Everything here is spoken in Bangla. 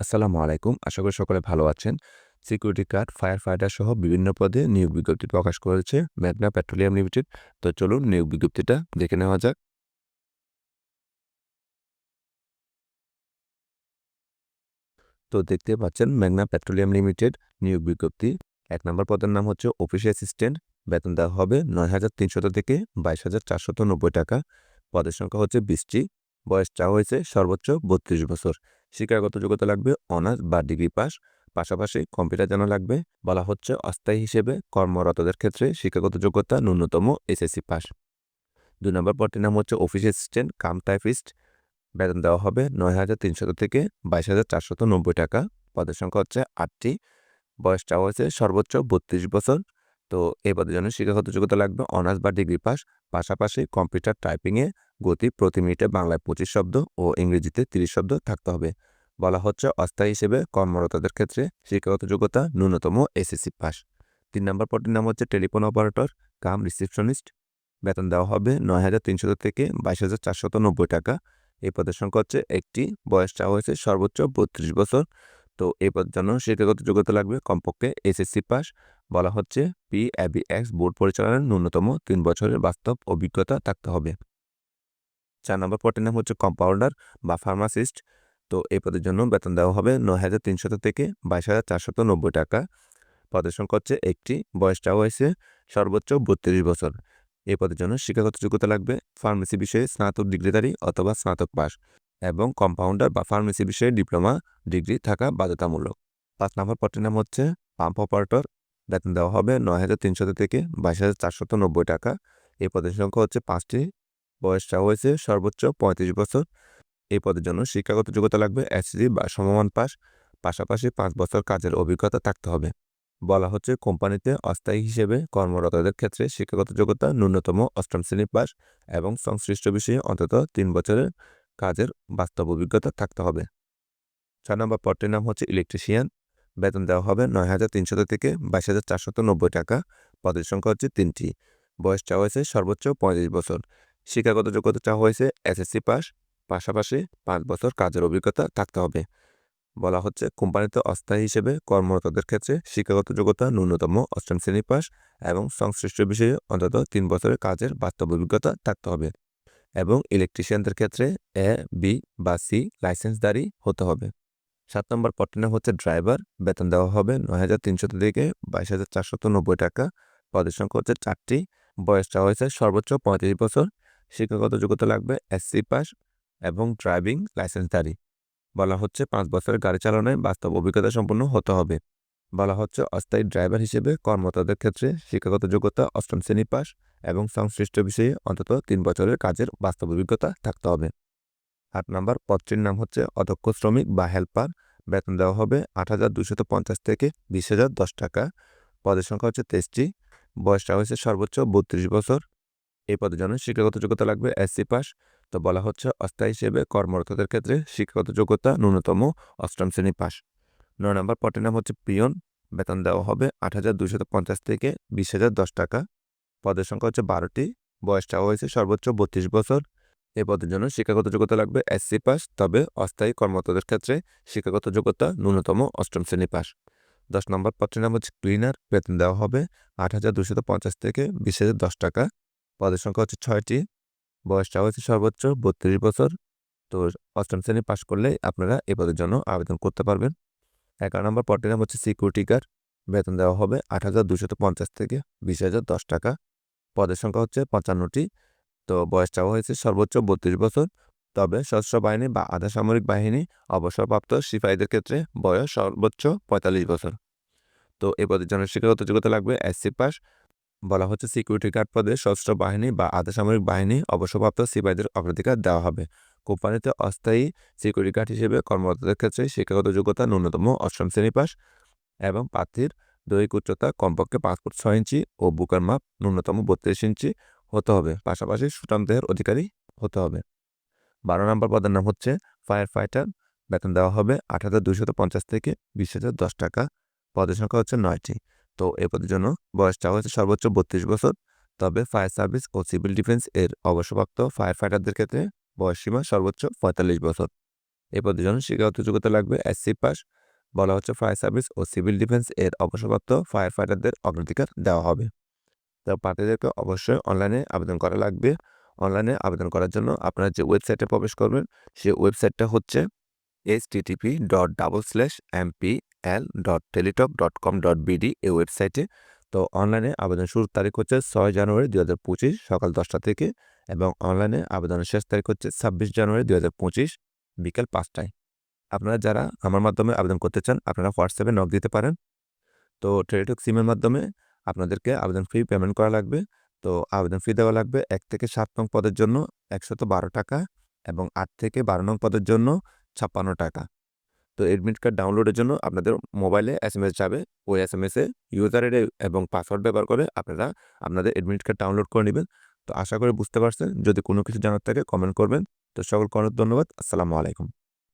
আসসালামু আলাইকুম। আশা করি সকলে ভালো আছেন। সিকিউরিটি গার্ড, ফায়ার ফাইটার সহ বিভিন্ন পদে নিয়োগ বিজ্ঞপ্তি প্রকাশ করেছে মেঘনা পেট্রোলিয়াম লিমিটেড। তো চলুন নিয়োগ বিজ্ঞপ্তিটা দেখে নেওয়া যাক। তো দেখতে পাচ্ছেন মেঘনা পেট্রোলিয়াম লিমিটেড নিয়োগ বিজ্ঞপ্তি। এক নম্বর পদের নাম হচ্ছে অফিস অ্যাসিস্ট্যান্ট। বেতন দেওয়া হবে নয় হাজার তিনশত থেকে বাইশ হাজার চারশত নব্বই টাকা। পদের সংখ্যা হচ্ছে বিশটি। বয়স চা হয়েছে সর্বোচ্চ বত্রিশ বছর। শিক্ষাগত যোগ্যতা লাগবে অনার্স বা ডিগ্রি পাস পাশাপাশি কম্পিউটার জানা লাগবে। বলা হচ্ছে অস্থায়ী হিসেবে কর্মরতদের ক্ষেত্রে শিক্ষাগত যোগ্যতা ন্যূনতম এসএসসি পাস দুই নম্বর পদটির নাম হচ্ছে অফিস অ্যাসিস্ট্যান্ট কাম টাইপিস্ট বেতন দেওয়া হবে নয় হাজার তিনশত থেকে বাইশ হাজার চারশত নব্বই টাকা। পদের সংখ্যা হচ্ছে আটটি। বয়স চাওয়া হয়েছে সর্বোচ্চ বত্রিশ বছর। তো এই পদের জন্য শিক্ষাগত যোগ্যতা লাগবে অনার্স বা ডিগ্রি পাস পাশাপাশি কম্পিউটার টাইপিংয়ে গতি প্রতি মিনিটে বাংলায় পঁচিশ শব্দ ও ইংরেজিতে তিরিশ শব্দ থাকতে হবে। বলা হচ্ছে অস্থায়ী হিসেবে কর্মরতদের ক্ষেত্রে শিক্ষাগত যোগ্যতা ন্যূনতম এসএসসি পাস। তিন নম্বর পদটির নাম হচ্ছে টেলিফোন অপারেটর। কাম রিসেপশনিস্ট। বেতন দেওয়া হবে নয় হাজার তিনশত থেকে বাইশ হাজার চারশত নব্বই টাকা। এই পদের সংখ্যা হচ্ছে একটি। বয়স চাওয়া হয়েছে সর্বোচ্চ বত্রিশ বছর। তো এই পদের জন্য শিক্ষাগত যোগ্যতা লাগবে কমপক্ষে এসএসসি পাস। বলা হচ্ছে পি এক্স বোর্ড পরিচালনার ন্যূনতম তিন বছরের বাস্তব অভিজ্ঞতা থাকতে হবে। চার নম্বর পদের নাম হচ্ছে কম্পাউন্ডার বা ফার্মাসিস্ট তো এই পদের জন্য বেতন দেওয়া হবে নয় হাজার তিনশত থেকে বাইশ হাজার চারশত নব্বই টাকা। পদের সংখ্যা হচ্ছে একটি বয়সটা হয়েছে সর্বোচ্চ বত্রিশ বছর। এই পদের জন্য শিক্ষাগত যোগ্যতা লাগবে ফার্মেসি বিষয়ে স্নাতক ডিগ্রিধারী অথবা স্নাতক পাস এবং কম্পাউন্ডার বা ফার্মেসি বিষয়ে ডিপ্লোমা ডিগ্রি থাকা বাধ্যতামূলক। পাঁচ নম্বর পদটির নাম হচ্ছে পাম্প অপারেটর বেতন দেওয়া হবে নয় হাজার তিনশত থেকে বাইশ হাজার চারশত নব্বই টাকা। এই পদের সংখ্যা হচ্ছে পাঁচটি বয়সটা হয়েছে সর্বোচ্চ পঁয়ত্রিশ বছর। এই পদের জন্য শিক্ষাগত যোগ্যতা লাগবে, এসএসসি বা সমমান পাস পাশাপাশি পাঁচ বছর কাজের অভিজ্ঞতা থাকতে হবে। বলা হচ্ছে কোম্পানিতে অস্থায়ী হিসেবে কর্মরতদের ক্ষেত্রে শিক্ষাগত যোগ্যতা ন্যূনতম অষ্টম শ্রেণি পাস এবং সংশ্লিষ্ট বিষয়ে অন্তত তিন বছরের কাজের বাস্তব অভিজ্ঞতা থাকতে হবে। ছয় নম্বর পদটির নাম হচ্ছে ইলেকট্রিশিয়ান। বেতন দেওয়া হবে নয় হাজার তিনশত থেকে বাইশ হাজার চারশত নব্বই টাকা। পদের সংখ্যা হচ্ছে তিনটি। বয়স চাওয়া হয়েছে সর্বোচ্চ পঁয়ত্রিশ বছর। শিক্ষাগত যোগ্যতা চাওয়া হয়েছে, এসএসসি পাস, পাশাপাশি পাঁচ বছর কাজের অভিজ্ঞতা থাকতে হবে। বলা হচ্ছে কোম্পানিতে অস্থায়ী হিসেবে কর্মরতদের ক্ষেত্রে শিক্ষাগত যোগ্যতা ন্যূনতম অষ্টম শ্রেণি পাস এবং সংশ্লিষ্ট বিষয়ে অন্তত তিন বছরের কাজের বাস্তব অভিজ্ঞতা থাকতে হবে এবং ইলেকট্রিশিয়ানদের ক্ষেত্রে এ বি বা সি লাইসেন্সদারি হতে হবে। সাত নম্বর পট্টনা হচ্ছে ড্রাইভার বেতন দেওয়া হবে নয় হাজার তিনশত থেকে বাইশ হাজার চারশত নব্বই টাকা। পদের সংখ্যা হচ্ছে চারটি। বয়সটা হয়েছে সর্বোচ্চ পঁয়ত্রিশ বছর। শিক্ষাগত যোগ্যতা লাগবে এসসি পাস এবং ড্রাইভিং লাইসেন্সধারী। বলা হচ্ছে পাঁচ বছরের গাড়ি চালানোয় বাস্তব অভিজ্ঞতা সম্পন্ন হতে হবে। বলা হচ্ছে অস্থায়ী ড্রাইভার হিসেবে কর্মরতদের ক্ষেত্রে শিক্ষাগত যোগ্যতা অষ্টম শ্রেণি পাস এবং সংশ্লিষ্ট বিষয়ে অন্তত তিন বছরের কাজের বাস্তব অভিজ্ঞতা থাকতে হবে। আট নম্বর পদটির নাম হচ্ছে অদক্ষ শ্রমিক বা হেল্পার। বেতন দেওয়া হবে আট হাজার দুশত পঞ্চাশ থেকে বিশ হাজার দশ টাকা। পদের সংখ্যা হচ্ছে তেইশটি। বয়সটা হয়েছে সর্বোচ্চ বত্রিশ বছর। এই পদের জন্য শিক্ষাগত যোগ্যতা লাগবে, এসসি পাস। তো বলা হচ্ছে অস্থায়ী হিসেবে কর্মরতদের ক্ষেত্রে শিক্ষাগত যোগ্যতা ন্যূনতম অষ্টম শ্রেণি পাস। নয় নম্বর পটের নাম হচ্ছে পিয়ন। বেতন দেওয়া হবে আট হাজার দুশত পঞ্চাশ থেকে বিশ হাজার দশ টাকা। পদের সংখ্যা হচ্ছে বারোটি। বয়সটা হয়েছে সর্বোচ্চ বত্রিশ বছর। এই পদের জন্য শিক্ষাগত যোগ্যতা লাগবে, এসসি পাস। তবে অস্থায়ী কর্মরতদের ক্ষেত্রে শিক্ষাগত যোগ্যতা ন্যূনতম অষ্টম শ্রেণি পাস। দশ নম্বর পত্রের নাম হচ্ছে ক্লিনার। বেতন দেওয়া হবে আট হাজার দুশত পঞ্চাশ থেকে বিশ হাজার দশ টাকা। পদের সংখ্যা হচ্ছে ছয়টি। বয়সটা হচ্ছে সর্বোচ্চ বত্রিশ বছর। তো অষ্টম শ্রেণি পাশ করলে আপনারা এ পদের জন্য আবেদন করতে পারবেন। এগারো নম্বর পদটির নাম হচ্ছে সিকিউরিটি গার্ড। বেতন দেওয়া হবে আট হাজার দুশত পঞ্চাশ থেকে বিশ হাজার দশ টাকা। পদের সংখ্যা হচ্ছে পঞ্চান্নটি। তো বয়স চাওয়া হয়েছে সর্বোচ্চ বত্রিশ বছর। তবে সশস্ত্র বাহিনী বা আধা সামরিক বাহিনী অবসরপ্রাপ্ত সিপাহীদের ক্ষেত্রে বয়স সর্বোচ্চ পঁয়তাল্লিশ বছর। তো এ পদের জন্য শিক্ষাগত যোগ্যতা লাগবে এসসি পাস বলা হচ্ছে সিকিউরিটি গার্ড পদে সশস্ত্র বাহিনী বা আধা সামরিক বাহিনী অবসরপ্রাপ্ত সিপাহীদের অগ্রাধিকার দেওয়া হবে। কোম্পানিতে অস্থায়ী সিকিউরিটি গার্ড হিসেবে কর্মরতদের ক্ষেত্রে শিক্ষাগত যোগ্যতা ন্যূনতম অষ্টম শ্রেণি পাস এবং প্রার্থীর দৈহিক উচ্চতা কমপক্ষে পাঁচ ফুট ছয় ইঞ্চি ও বুকের মাপ ন্যূনতম বত্রিশ ইঞ্চি হতে হবে। পাশাপাশি সুটাম দেহের অধিকারী হতে হবে। বারো নম্বর পদের নাম হচ্ছে ফায়ার ফাইটার বেতন দেওয়া হবে আট হাজার দুশত পঞ্চাশ থেকে বিশ হাজার দশ টাকা। পদের সংখ্যা হচ্ছে নয়টি। তো এ পদের জন্য বয়সটা হচ্ছে সর্বোচ্চ বত্রিশ বছর। তবে ফায়ার সার্ভিস ও সিভিল ডিফেন্স এর অবসরপ্রাপ্ত ফায়ার ফাইটারদের ক্ষেত্রে বয়সসীমা সর্বোচ্চ পঁয়তাল্লিশ বছর। এ পদের জন্য শিক্ষাগত যোগ্যতা লাগবে এসসি পাস বলা হচ্ছে ফায়ার সার্ভিস ও সিভিল ডিফেন্স এর অবসরপ্রাপ্ত ফায়ার ফাইটারদের অগ্রাধিকার দেওয়া হবে। তো প্রার্থীদেরকে অবশ্যই অনলাইনে আবেদন করা লাগবে। অনলাইনে আবেদন করার জন্য আপনারা যে ওয়েবসাইটে প্রবেশ করবেন, সেই ওয়েবসাইটটা হচ্ছে H TTP dot double slash MP L dot Teletalk dot com dot BD এই ওয়েবসাইটে তো অনলাইনে আবেদন শুরুর তারিখ হচ্ছে ছয় জানুয়ারি দু হাজার পঁচিশ সকাল দশটা থেকে এবং অনলাইনে আবেদনের শেষ তারিখ হচ্ছে ছাব্বিশ জানুয়ারি দু হাজার পঁচিশ বিকেল পাঁচটায়। আপনারা যারা আমার মাধ্যমে আবেদন করতে চান, আপনারা হোয়াটসঅ্যাপে নক দিতে পারেন। তো টেলিটক সিমের মাধ্যমে আপনাদেরকে আবেদন ফি পেমেন্ট করা লাগবে। তো আবেদন ফি দেওয়া লাগবে এক থেকে সাত নং পদের জন্য একশত বারো টাকা এবং আট থেকে বারো নং পদের জন্য ছাপ্পান্ন টাকা। তো অ্যাডমিট কার্ড ডাউনলোডের জন্য আপনাদের মোবাইলে এস এম এস যাবে। ওই এস এম এসে ইউজার আইডি এবং পাসওয়ার্ড ব্যবহার করে আপনারা আপনাদের অ্যাডমিট কার্ড ডাউনলোড করে নেবেন। তো আশা করে বুঝতে পারছেন। যদি কোনো কিছু জানার থাকে কমেন্ট করবেন। তো সকল অনেক ধন্যবাদ। আসসালামু আলাইকুম।